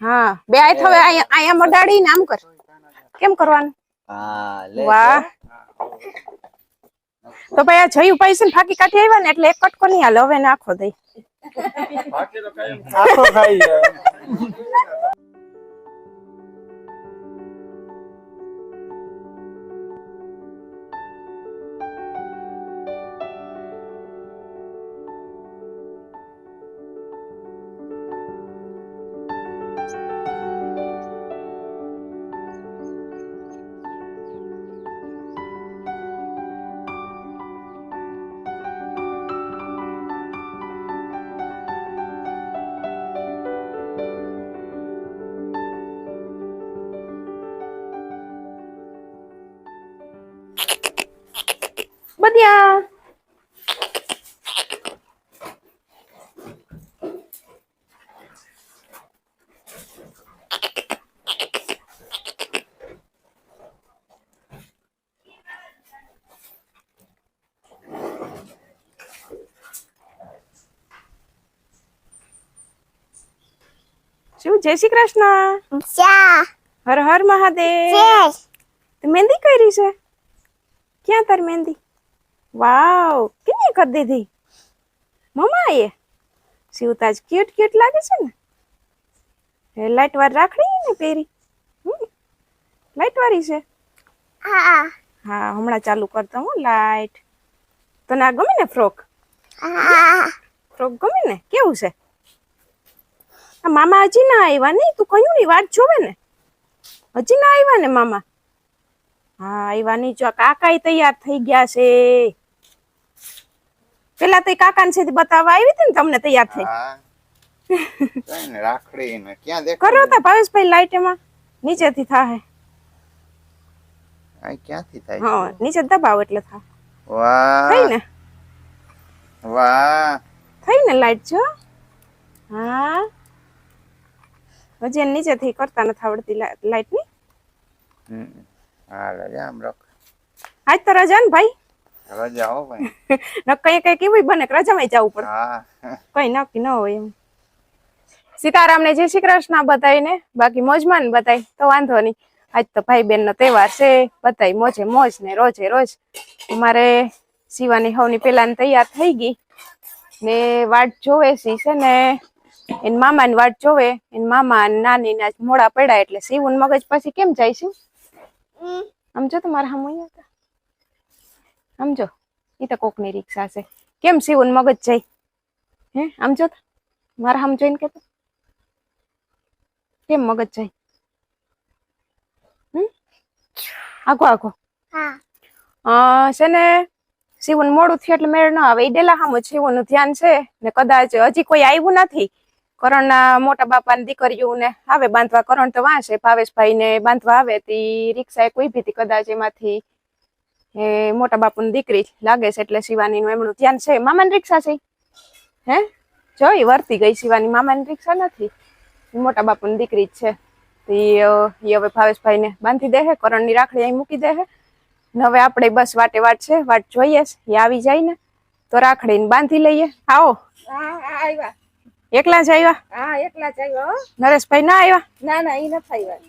હા બે આય હવે આયા મડાડી આમ કર. કેમ કરવાનું? હા લે વાહ. તો ભાઈ આ જયું પૈસા ને ફાકી કાઢી આવ્યા ને એટલે એક કટકો નહીં હાલ. હવે નાખો દઈ. આખો ખાઈ જાય શું? જય શ્રી કૃષ્ણ. હર હર મહાદેવ. મહેંદી કરી છે? ક્યાં તાર મહેંદી? વાવ કેવી કરી દીધી? મમ્મા એ શિવતાજ ક્યુટ ક્યુટ લાગે છે ને? લાઈટ વાર રાખડી ને પહેરી. લાઈટ વાળી છે? હા. હા હમણાં ચાલુ કરતો હું લાઈટ તને આ ગમે ને ફ્રોક ફ્રોક ગમે ને? કેવું છે? આ મામા હજી ના આવ્યા નહીં તું કયું ની વાત જોવે ને? હજી ના આવ્યા ને મામા? હા આવ્યા નહીં જો કાકા તૈયાર થઈ ગયા છે. પેલા તો કાકા ને બતાવવા આવી હતી ને તમને તૈયાર થઈ. હા. કઈ ને રાખડી ને ક્યાં દેખ કરો તા ભાવેશભાઈ લાઈટ એમાં. નીચેથી થાય આ ક્યાંથી થાય હા નીચે દબાવ એટલે થાય વાહ. થઈ ને? વાહ. થઈ ને લાઈટ જો? હા. હજી નીચેથી કરતા નથી આવડતી લાઈટની. હા રજા આમ રખ આજ તો રજા ને ભાઈ. રજા હો ભાઈ. ન કઈ કેવી બને રજામાં જવું પડે. હા. કઈ નક્કી ન હોય એમ. સીતારામને જય શ્રી કૃષ્ણ બતાવીને બાકી મોજમાં ને બતાવી તો વાંધો નહીં. આજ તો ભાઈ બેન નો તહેવાર છે બતાવી મોજે મોજ ને રોજે રોજ. મારે શિવાની હવની પેલા તૈયાર થઈ ગઈ. ને વાટ જોવે સી છે ને એન મામા ની વાટ જોવે એન મામા નાની ના મોડા પડ્યા એટલે સીવું મગજ પછી કેમ જાય છે? આમ જો તમારા હમ અહીંયા હતા. સમજો? એ તો કોકની રિક્ષા છે. કેમ શિવન મગજ જાય? હે સમજો મારા આમ જોઈને કેતો કેમ મગજ જાય? આગો અ છે ને શિવન મોડું થયું એટલે મેળ ન આવે. એ ડેલા હામું શિવનું ધ્યાન છે ને કદાચ હજી કોઈ આવ્યું નથી. કરણના મોટા બાપાની દીકરીઓ ને આવે બાંધવા. કરણ તો વાંચે ભાવેશભાઈ ને બાંધવા આવે. તી રિક્ષા કોઈ ઊભી હતી કદાચ એમાંથી એ મોટા બાપુની દીકરી લાગે છે એટલે શિવાની નું એમનું ધ્યાન છે. મામાની રિક્ષા છે હે? જોઈ વર્તી ગઈ શિવાની મામાની રિક્ષા નથી. મોટા બાપુની દીકરી જ છે. ઈ હવે ભાવેશભાઈ ને બાંધી દે કરણ કરણની રાખડી અહીં મૂકી દે ને હવે આપણે બસ વાટે વાટ છે વાટ જોઈએ છે. એ આવી જાય ને તો રાખડીને બાંધી લઈએ. આવો. એકલા જ આવ્યા હા એકલા જ આવ્યા નરેશભાઈ ના આવ્યા ના ના એ નથી આવ્યા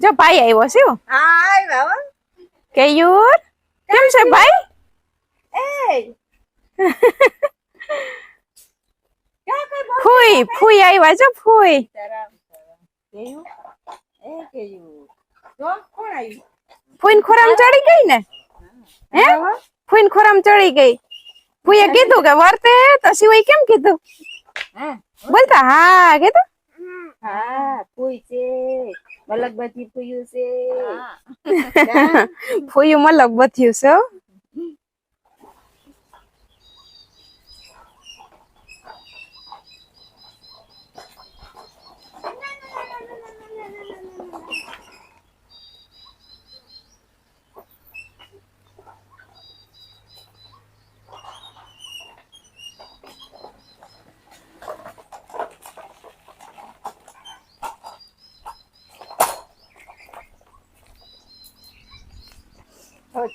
જો ભાઈ આવ્યો શું હા. આવ્યા કેયુર? કેમ છે ભાઈ? ફૂઈ ફૂઈ આવ્યા છે ફૂઈ. ફૂઈને ખોરામ ચડી ગઈ ને? હે? ફૂઈન ખોરામ ચડી ગઈ. ફૂઈએ કીધું કે વર્તે તો સિવાય કેમ કીધું? બોલતા હા કીધું. મલક બધી ફૂયું છે. ફૂયું મલક બથ્યું છે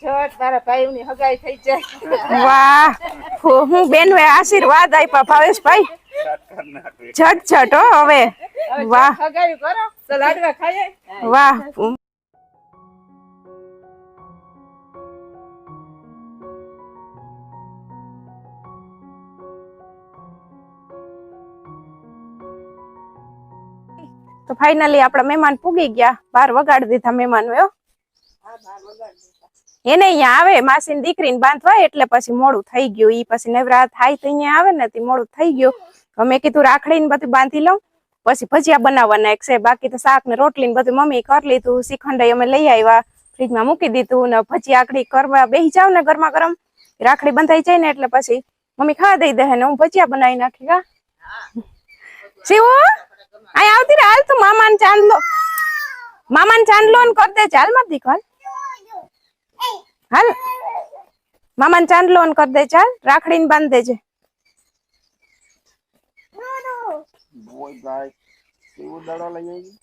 જો તારા ભાઈ ની હગાઈ થઈ જાય. વાહ હું હું આશીર્વાદ આપ્યા ભાવેશભાઈ. ઝટ ઝટ હો હવે. હવે વાહ. ખગાયું કરો તો લાડવા ખાઈએ. વાહ. તો ફાઇનલી આપણા મહેમાન પૂગી ગયા. બાર વગાડી દીધા મહેમાન હો. એને અહીંયા આવે માસી દીકરીને બાંધવા એટલે પછી મોડું થઈ ગયું. ઈ પછી નવરાત થાય તો અહીંયા આવે ને, તે મોડું થઈ ગયું. અમે કીધું કીધું રાખડીને બધું બાંધી લઉં. પછી ભજીયા બનાવવાના એક છે, બાકી તો શાક ને રોટલી ને બધું મમ્મી કરી લીધું. શ્રીખંડ અમે લઈ આવ્યા, ફ્રીજમાં મૂકી દીધું ને ભજીયા આખડી કરવા. બેસી જાવ ને ગરમા ગરમ રાખડી બંધાઈ જાય ને એટલે પછી મમ્મી ખાવા દઈ દે ને, હું ભજીયા બનાવી નાખી કા શિવ આવતી રે હાલ તું મામાને ચાંદલો. મામાને ચાંદલો ને કર દે, ચાલમાં દીક હાલ. મામાને ચાંદલો ને કર દે, ચાલ. રાખડીને બાંધ દેજે. બોય ગાય કેવું દડો લઈ આવી?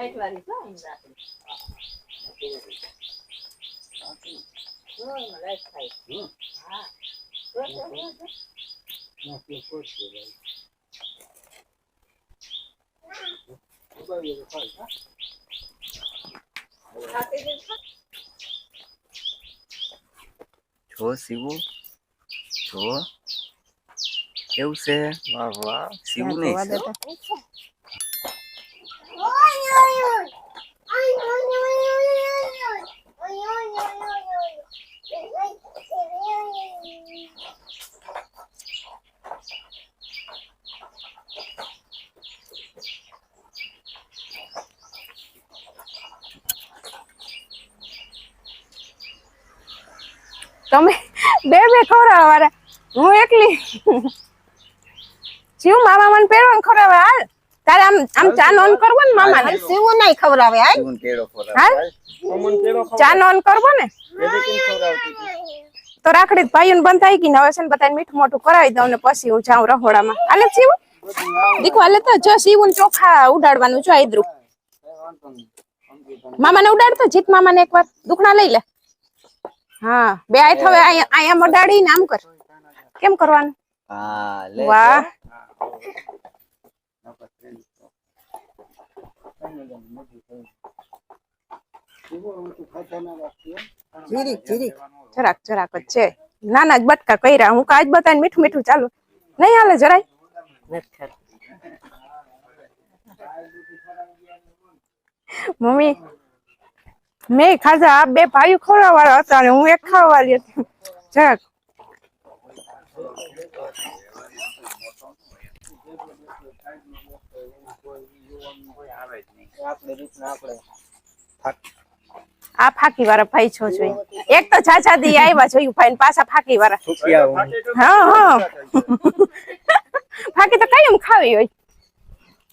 લાઈટ વાળી છો અહીં જો એમાં હા જો, શિવું જો કેવું છે? વાહ વાહ. શિવ નહીં. તમે બે બે ખવડાવવા વાળા હું એકલી. જીવ મામા મને પહેરવાનું ખવડાવે હાલ. તારે આમ આમ ચા નોન કરવો ને મામા ને સીવું નહીં ખવડાવે ને કેળો ચા નોન કરવો ને? તો? રાખડી ભાઈઓને બંધ થાય ગઈ ને હવે છે ને બધાને મીઠું મોટું કરાવી દઉં ને પછી હું જાઉં રહોડામાં. હાલે સીવું? દીકુ હાલે તો જો સીવું ચોખા ઉડાડવાનું જો આદરું મામાને ઉડાડતો? જીત મામાને એકવાર. દુખણા લઈ લે. હા બે આય થવે અહીંયા અહીંયા મડાડીને આમ કર. કેમ કરવાનું? વાહ. જીરીક જીરીક જરાક જરાક જ છે. નાના જ બટકા કર્યા. હું કાજ બતાવીને મીઠું મીઠું ચાલુ. નહીં હાલે જરાય. મમ્મી, મેં ખાધા આ બે ભાઈ ખોરા વાળા હતા અને હું એક ખાવા હતી. જરાક. આ ફાકી વાળા ભાઈ છો જોઈ. એક તો ચાચા દી આવ્યા જોયું ભાઈ પાછા ફાકી વાળા. હા હા. ફાકી તો કઈ ખાવી હોય.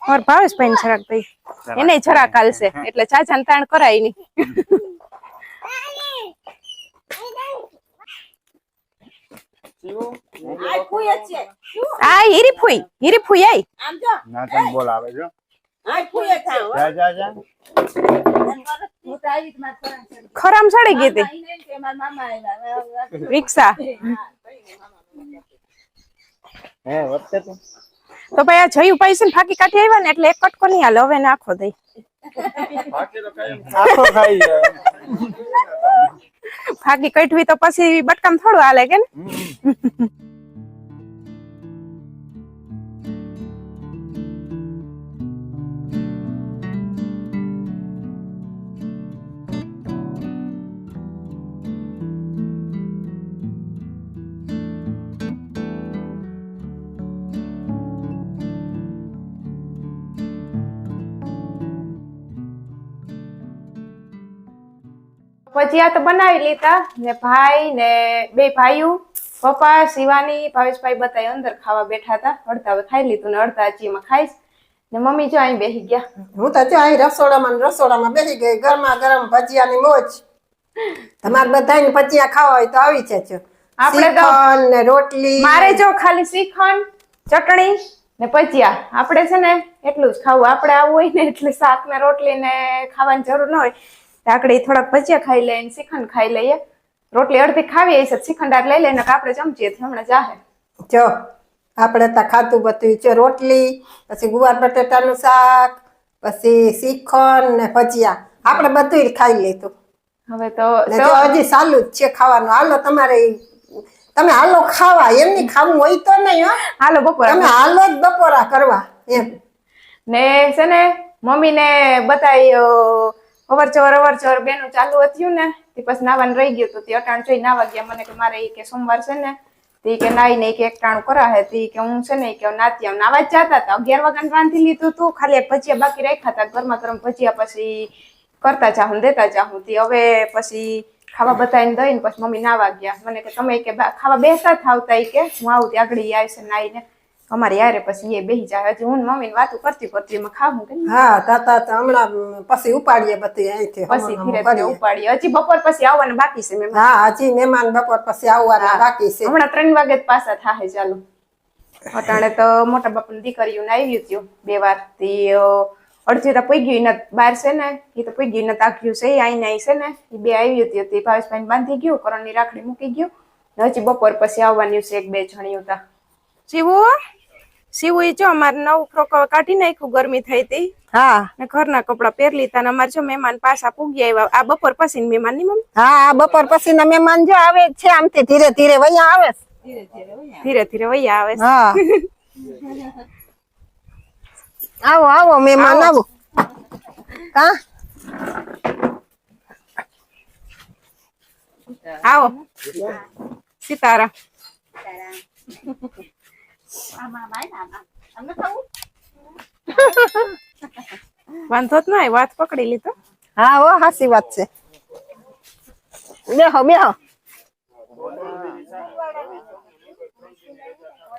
ઓર ભાવેશ ભાઈ ને જરાક. ભાઈ એને જરાક હાલશે. એટલે ચાચા ને તાણ કરાય નહીં. આ હીરી ફૂઈ. હીરી ફૂઈ આઈ. આમ જો. ના તને બોલ આવે છે આ ફૂઈ જ. ખરામ સડી ગઈ હતી. રિક્ષા તું. તો ભાઈ આ જયું પૈસે ને ફાકી કાઢી આવ્યા ને એટલે એક કટકો નહીં હાલ. હવે નાખો દઈ. ફાકી કઢવી તો પછી બટકામ થોડું હાલે કે ને? ભજીયા તો બનાવી લીધા. ને ભાઈ ને બે ભાઈઓ. પપ્પા શિવાની ભાવેશભાઈ બતાવી અંદર ખાવા બેઠા હતા. અડધા હવે ખાઈ લીધું ને અડધા હજી એમાં ખાઈશ. ને મમ્મી જો અહીં બેસી ગયા. હું તો ત્યાં અહીં રસોડામાં રસોડામાં બેસી ગઈ. ગરમા ગરમ ભજીયાની મોજ. તમારે બધાને ભજીયા ખાવા હોય તો આવી જજો. આપણે તો- ને રોટલી. મારે જો ખાલી શ્રીખંડ ચટણી ને ભજીયા. આપણે છે ને એટલું જ ખાવું. આપણે આવું હોય ને એટલે શાક ને રોટલી ને ખાવાની જરૂર ન હોય. આપણે થોડાક ભજીયા ખાઈ લઈએ શ્રીખંડ ખાઈ લઈએ. રોટલી અડધી ખાવી છે શ્રીખંડ આટ લઈ લઈને આપણે જમજીએ હમણાં જાહે. જો આપણે તો ખાતું બધું. છે રોટલી પછી ગુવાર બટેટાનું શાક પછી શ્રીખંડ ને ભજીયા. આપણે બધું ખાઈ લીધું. હવે તો હજી ચાલુ જ છે ખાવાનું. હાલો તમારે તમે હાલો ખાવા. એમની ખાવું હોય તો નહીં હો. હાલો બપોરા. તમે હાલો જ બપોરા કરવા. એમ. ને છે ને મમ્મી ને બતાવી અવર ચવર અવર બેનું ચાલુ હતું ને, તે પછી નાવાનું રહી ગયું હતું. તે અટાણ જોઈ નાવા ગયા. મને કે મારે એ કે સોમવાર છે ને, તે કે નાઈ ને કે એકટાણું કરા હે તે કે હું છે ને કે નાતી આમ નાવા જ જતા હતા. અગિયાર વાગ્યાનું રાંધી લીધું હતું ખાલી ભજીયા બાકી રાખ્યા હતા. ઘરમાં ગરમ ભજીયા પછી કરતા ચાહું દેતા ચાહું તે હવે પછી ખાવા બતાવીને દઈને પછી મમ્મી નાવા ગયા. મને કે તમે કે ખાવા બેસતા થાવતા એ કે, હું આવું ત્યાં આગળ ઈ આવશે નાઈને. અમારે યારે પછી એ બેહી જાય. હજી હું મમ્મી વાતો કરતી કરતી એમાં ખાવું કે હા તાતા હમણાં પછી ઉપાડીએ બધી અહીંથી પછી ધીરે ધીરે ઉપાડીએ. હજી બપોર પછી આવવાનું બાકી છે મેં હા હજી મહેમાન બપોર પછી આવવાના બાકી છે. હમણાં ત્રણ વાગે જ પાછા થાય ચાલુ. અટાણે તો મોટા બાપની દીકરીઓને આવ્યું હતું બે વાર. થી અડધી તો પૂગ્યું ને બાર છે ને એ તો પૂગ્યું ને તાક્યું છે એ આઈને આવી છે ને એ બે આવ્યું હતું. તે ભાવેશભાઈ બાંધી ગયું કરણની રાખડી મૂકી ગયું. હજી બપોર પછી આવવાની છે એક બે જણી તા. શિવુ એ જો અમારે નવું ફ્રોક કાઢી નાખ્યું ગરમી થઈ હતી. હા. ને ઘરના કપડા પહેરી લીધા ને અમારે જો મહેમાન પાછા પૂગી આવ્યા. આ બપોર પછી મહેમાનની મમ્મી? હા આ બપોર પછી ના મહેમાન જો આવે જ છે આમથી ધીરે ધીરે વઅહીંયા આવે ધીરે ધીરે વૈયા આવે. હા. આવો આવો મહેમાન આવો. હા. આવો. સીતારામ. વાંધો જ નહીં વાત પકડી લીધો. હા હો હાસી વાત છે. બેહો બેહો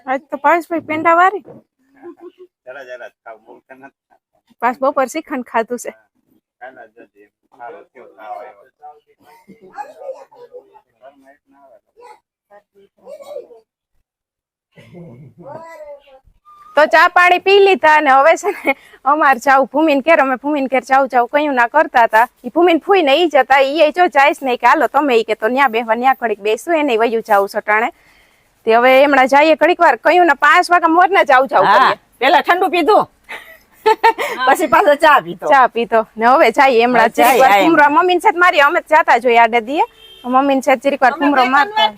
આજ તો ભાવેશભાઈ પેંડા વારી. જરા જરા ખાવ બહુ તો નથી ખાતા. પાછ બપોર શ્રીખંડ ખાધું છે ખાના જ જજે. સારો થયો ખાવ આવ્યો. ઘરમાં એક ના આવે. તો ચા પાણી પી લીધા અને હવે છે ને અમારે જાવ ભૂમિન ઘેર. અમે ભૂમિન ઘેર જાવ જાવ કયું ના કરતા હતા. એ ભૂમિન ફૂઈ ને ઈ જતા. એ જો જાઈશ નહીં કે હાલો તમે ઈ કે તો ન્યા બેહવા ન્યા ઘડીક બેસું એને વયું જાવ સટાણે. તે હવે એમણા જઈએ ઘડીક વાર. કયું ને પાંચ વાગ્યા મોર ના જાવ જાવ પેલા ઠંડુ પીધું. પછી પાછો ચા પીતો ચા પીતો ને હવે જઈએ એમણા જઈએ મમ્મીને સાથે મારી અમે જાતા જોઈએ આડે દીએ. મમ્મીને સાથે જરીક વાર ફુમરો મારતા.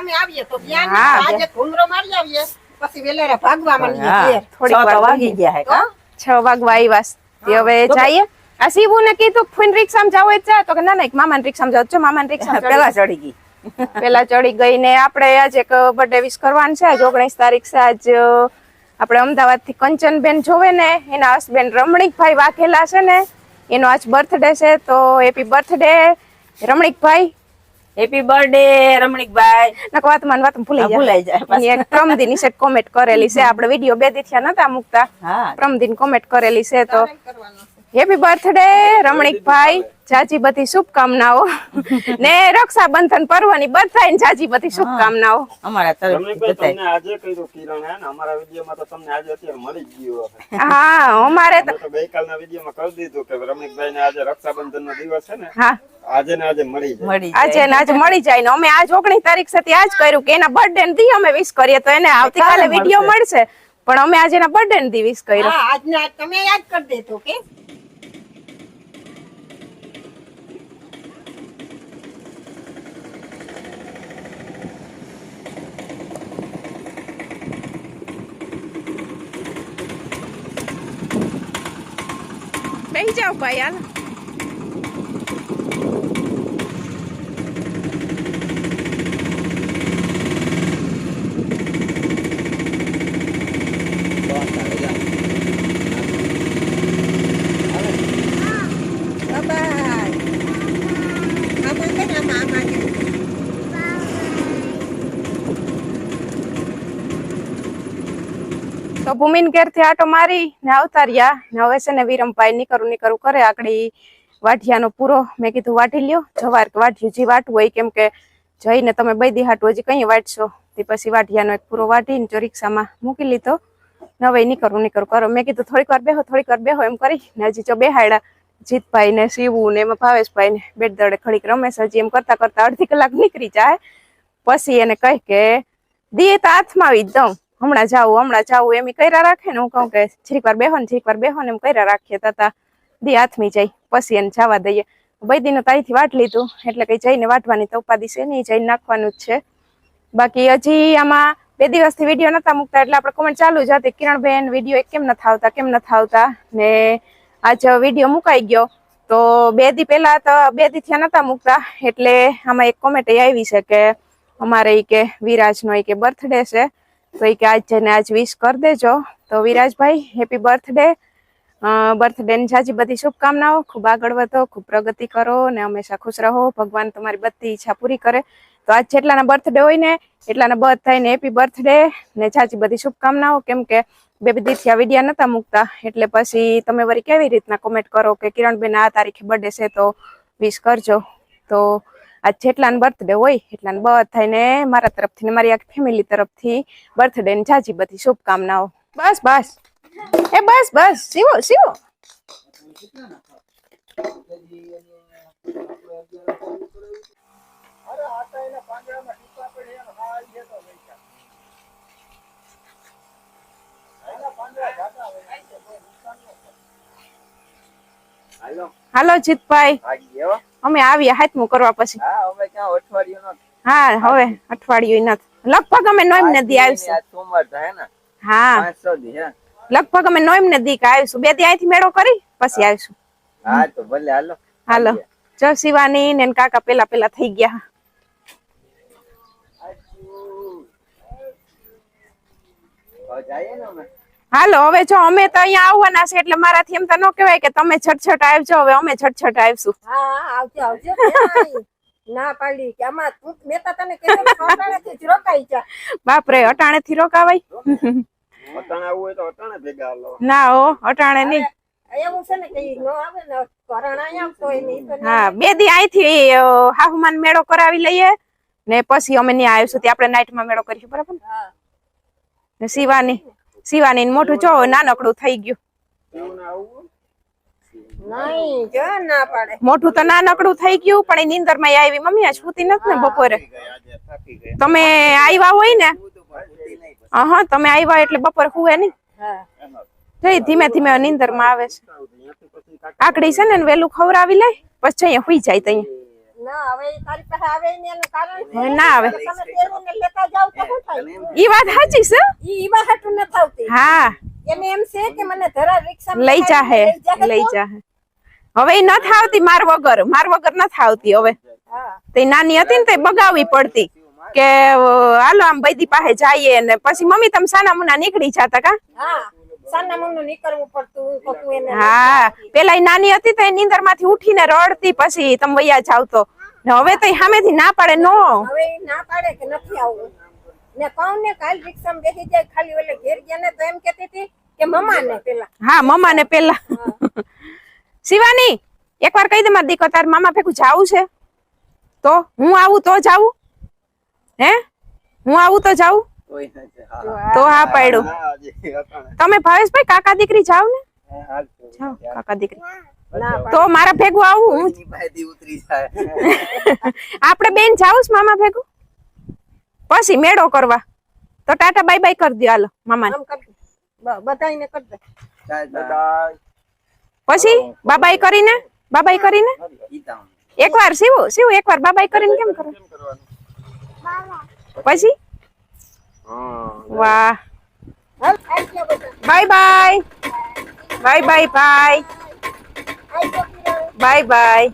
અમે આવીએ તો ત્યાં આજે ઘૂમરો મારી આવીએ. પછી વેલેરા ભાગવા માંડીએ તો વાર વાગી ગયા હે કા? છ વાગવા આવ્યા તે હવે જઈએ. આ શિવુ ને કીધું ફૂઈન રિક્ષામાં જાવ જ તો કે ના ના એક મામાને રિક્ષામાં જાવ છો મામાને રિક્ષા પેલા ચડી ગઈ. પેલા ચડી ગઈ ને આપણે આજે એક બર્થડે વિશ કરવાનું છે. આજ ઓગણીસ તારીખ છે. આજ આપણે અમદાવાદથી કંચનબેન જોવે ને એના હસબેન્ડ રમણીકભાઈ વાઘેલા છે ને એનો આજ બર્થડે છે. તો happy birthday Ramnikbhai. Happy birthday Ramnikbhai. નક વાત માન વાત ભૂલી જાય ભૂલાઈ જાય. એક પ્રમ દિન છે કોમેન્ટ કરેલી છે. આપણે વીડિયો બે દી થયા નતા મુકતા. પ્રમ દિન કોમેન્ટ કરેલી છે તો હેપી બર્થડે રમણીકભાઈ જાજી બધી શુભકામનાઓ. ને રક્ષાબંધન પર્વની બધાય જાજી બધી શુભકામનાઓ. અમારા તરફ રમણીકભાઈ બધાય. તમને આજે કર્યું કિરણ હે ને? અમારા વિડીયોમાં તો તમને આજે અત્યારે મળી જ ગયું હા અમારે તો ગઈકાલના વિડીયોમાં કહી દીધું કે રમણીકભાઈ ને આજે રક્ષાબંધન નો દિવસ છે ને હા. આજે ને આજે મળી જાય. આજે ને આજે મળી જાય ને. અમે આજ ઓગણીસ તારીખ સાથે આજ કર્યું કે એના બર્થડે ને દી અમે વિશ કરીએ તો એને આવતીકાલે કાલે વીડિયો મળશે. પણ અમે આજે એના બર્થડે ને દી વિશ કર્યો. હા આજને આજ તમે યાદ કરી દેજો કે? બેસી જાઓ ભાઈ હાલ બાય આમાં કે આમાં આમાં કે તો ભૂમિન ઘેરથી આટો મારી ને આવતા રહ્યા ને હવે છે ને વિરમભાઈ નીકળું નીકળું કરે આકડી વાઢિયાનો પૂરો. મેં કીધું, વાઢી લ્યો, જવાર વાઢ્યું જે વાટવું હોય કેમ કે જઈને તમે બૈદી હાટું હજી કઈ વાટશો તે પછી વાઢિયાનો એક પૂરો વાઢીને જો રિક્ષામાં મૂકી લીધો. ને હવે નીકળું નીકળું કરો. મેં કીધું, થોડીક વાર બેહો, થોડીક વાર બેહો. એમ કરી ને હજી જો બેહાડ્યા જીતભાઈ ને શિવું ને એમાં ભાવેશભાઈ ને બેટ દડે ખડીક રમેશ હજી એમ કરતા કરતા અડધી કલાક નીકળી જાય. પછી એને કહે કે દીએ તો હાથમાં આવી જ દઉં. હમણાં જાવું હમણાં જાવું એમ કર્યા રાખે ને હું કહું કે જીરીક વાર બેહો ને, જીરીક વાર બેહો ને એમ કર્યા રાખીએ. તતા દી હાથમી જાય, પછી એને જવા દઈએ. બૈદીનું તારીથી વાટ લીધું, એટલે કઈ જઈને વાટવાની તો ઉપાધિ છે નહીં, જઈને નાખવાનું જ છે. બાકી હજી આમાં બે દિવસથી વીડિયો નતા મૂકતા, એટલે આપણે કોમેન્ટ ચાલુ જ હતી. કિરણબેન વીડિયો કેમ નથી આવતા, કેમ નથી આવતા? ને આજે વીડિયો મુકાઈ ગયો. તો બે દી પહેલા તો બે દી થયા નતા મૂકતા, એટલે આમાં એક કોમેન્ટ આવી છે કે અમારે એ કે વિરાજનો એ કે બર્થડે છે. તો એ કે આજ જઈને આજ વિશ કરી દેજો. તો વિરાજભાઈ હેપી બર્થડે બર્થડે ની જાજી બધી શુભકામનાઓ. ખૂબ આગળ વધો, ખૂબ પ્રગતિ કરો ને હંમેશા ખુશ રહો. ભગવાન તમારી બધી ઈચ્છા પૂરી કરે. તો આજ જેટલાના બર્થડે હોય ને, એટલાના બર્થ થાય ને હેપી બર્થડે ને જાજી બધી શુભકામનાઓ. કેમ કે બે બે દીથી આ વિડીયા નતા મૂકતા. એટલે પછી તમે વળી કેવી રીતના કોમેન્ટ કરો કે કિરણબેન આ તારીખે બર્થડે છે તો વિશ કરજો. તો આજ જેટલાને બર્થડે હોય એટલાને બધાને મારા તરફથી ને મારી આખી ફેમિલી તરફથી બર્થડે ને જાજી બધી શુભકામનાઓ. બસ બસ. એ બસ બસ. સીવો સીવો. હાલો જીતભાઈ. અમે આવ્યા હાથમું કરવા પછી. હા હવે અઠવાડિયું નથી. લગભગ અમે નોઈમ નદી આવીશું. હા લગભગ અમે નોઈમ નદી કે આવીશું. બે દી અહીંથી મેળો કરી પછી આવીશું. હા તો ભલે હાલો. હાલો. જો શિવાની ને કાકા પેલા પેલા થઈ ગયા. જઈએ ને અમે. હાલો હવે જો અમે તો અહીંયા આવવાના છે એટલે મારાથી એમ તો ન કહેવાય કે તમે છટછટ આવજો હવે અમે છટછટ આવશું. હા આવજો આવજો ના પાડી કે આમાં તું મેં તો તને કીધું જ રોકાઈ જા. બાપરે અટાણે થી રોકાવાય? અટાણે આવું હોય તો અટાણે ભેગા હાલો. ના હો અટાણે નહીં. એવું છે ને કે નો આવે ને કરણ આવતો હોય ને હા બે દી અહીંથી અ, હાહુમાન મેળો કરાવી લઈએ ને પછી અમે ત્યાં આવીશું ત્યાં આપણે નાઇટમાં મેળો કરીશું બરાબર ને? હા. ને શિવાની. શિવાની મોટું જો નાનકડું થઈ ગયું. મોઢું તો નાનકડું થઈ ગયું, પણ એ નીંદરમાં આવી. મમ્મી સુતી નથી ને બપોરે? તમે આવ્યા હોય ને? હું તમે આવ્યા એટલે બપોર હુએ નઈ જઈ, ધીમે ધીમે નીંદરમાં આવે છે. આકડી છે ને વેલું ખવડાવી લે, પછી અહીંયા હુઈ જાય તઈ. ના હવે ઈ તારી પાસે આવે ને એનું કારણ છે હવે ના આવે. તમે તેરુંને લેતા જાવ તો શું થાય? ઈ વાત સાચી છે. ઈ ઈવા હાટું ન થાવતી. હા. એને એમ છે કે મને ધરા રિક્ષા લઈ જાહે લઈ જાહે હવે ઈ નથી આવતી માર વગર માર વગર નથી આવતી હવે. તે નાની હતી ને તે બગાવવી પડતી કે હાલો આમ બૈદી પાસે જઈએ ને પછી મમ્મી તમે સાના મુના નીકળી જાતા કા? હા. હા. પેલા નાની હતી તો એ નીંદરમાંથી ઉઠીને રડતી પછી તમે વૈયા જાવ તો. હવે તો સામેથી ના પાડે નો. હવે ના પાડે કે નથી આવવું. ને કહું ને કાલ રિક્ષામાં બેસી જાય ખાલી ઓલે ઘેર ગયા ને તો એમ કેતી હતી કે મમ્મા ને પેલા. હા મમ્મા ને પેલા. શિવાની એકવાર કહી દે મારા દીકરો તાર મામા ભેગું જાવું છે? તો? હું આવું તો જાવું? હે? હું આવું તો જાવું? તો હા. પાડ્યું. તમે ભાવેશભાઈ કાકા દીકરી જાવ ને? હા, કાકા દીકરી. તો મારા ભેગું આવું આપણે બેન જાવું છે મામા ભેગું? પછી મેળો કરવા. તો ટાટા બાય બાય કરી દો હાલો મામા કર દે. પછી બાબાઈ કરીને? બાબાઈ કરીને? એકવાર સીવું એક એકવાર બાબાઈ કરીને કેમ કરો પછી? વાહ. Bye bye bye bye bye bye bye